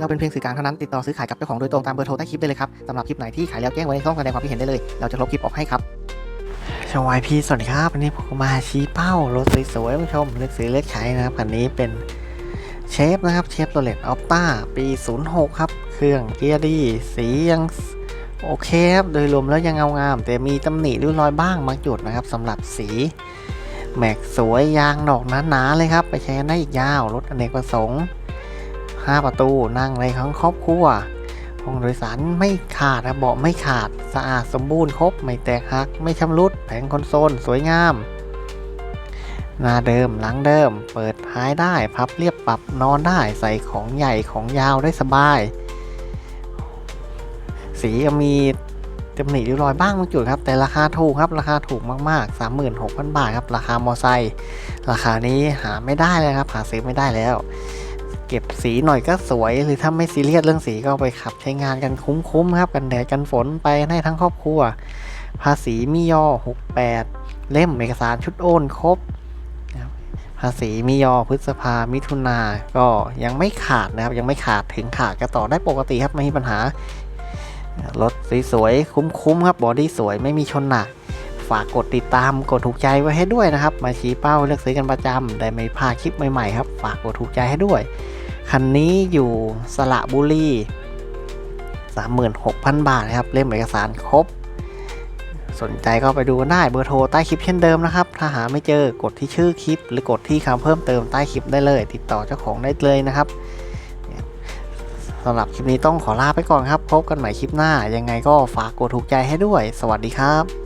เราเป็นเพียงสื่อกลางเท่านั้นติดต่อซื้อขายกับเจ้าของโดยตรงตามเบอร์โทรใต้คลิปได้เลยครับสำหรับคลิปไหนที่ขายแล้วแจ้งไว้ในช่องแสดงความคิดเห็นได้เลย เราจะลบคลิปออกให้ครับชวายพีสวัสดีครับวันนี้ผมมาชี้เป้ารถสวยๆผู้ชมเลือกซื้อเลือกใช้นะครับคันนี้เป็นเชฟนะครับเชฟโรเลตออฟต้าปี 06 ครับ เครื่องเกียร์ดีสียังโอเคครับโดยรวมแล้วยังเงางาม แต่มีตำหนิริ้วรอยบ้างบางจุดนะครับสำหรับสีแม็กสวยยางดอกหนาๆเลยครับ ไปใช้กันได้อีกยาวรถอเนกประสงค์ 5 ประตูนั่งในทั้งครอบครัวห้องโดยสารไม่ขาดนะเบาะไม่ขาดสะอาดสมบูรณ์ครบ ไม่แตกหัก ไม่ชำรุด แผงคอนโซลสวยงาม หน้าเดิมหลังเดิม เปิดท้ายได้พับเรียบปรับนอนได้ใส่ของใหญ่ของยาวได้สบาย สีมีตำหนิริ้วรอยบ้างบางจุดครับ แต่ราคาถูกครับราคาถูกมากๆ 36,000 บาทครับ ราคามอไซค์ราคานี้หาไม่ได้เลยครับ หาซื้อไม่ได้แล้ว เก็บสีหน่อยก็สวย หรือถ้าไม่ซีเรียสเรื่องสีก็เอาไปขับใช้งานกันคุ้มๆครับ กันแดดกันฝนไปได้ทั้งครอบครัว ภาษีมียอ 68 เล่มเอกสารชุดโอนครบนครบภาษีมียอพฤษภามิถุนาก็ยังไม่ขาดนะครับ ยังไม่ขาดถึงขาดก็ต่อได้ปกติครับไม่มีปัญหารถสวยๆคุ้มๆครับบอดี้สวยไม่มีชนหนักฝากกดติดตามกดถูกใจไว้ให้ด้วยนะครับ มาชี้เป้าเลือกซื้อกันประจำได้ไม่พลาดคลิปใหม่ๆครับ ฝากกดถูกใจให้ด้วย คันนี้อยู่สระบุรี36,000 บาทนะครับ เล่มเอกสารครบ สนใจก็ไปดูได้เบอร์โทรใต้คลิปเช่นเดิมนะครับ ถ้าหาไม่เจอกดที่ชื่อคลิป หรือกดที่คำเพิ่มเติมใต้คลิปได้เลย ติดต่อเจ้าของได้เลยนะครับสำหรับคลิปนี้ต้องขอลาไปก่อนครับ พบกันใหม่คลิปหน้า ยังไงก็ฝากกดถูกใจให้ด้วย สวัสดีครับ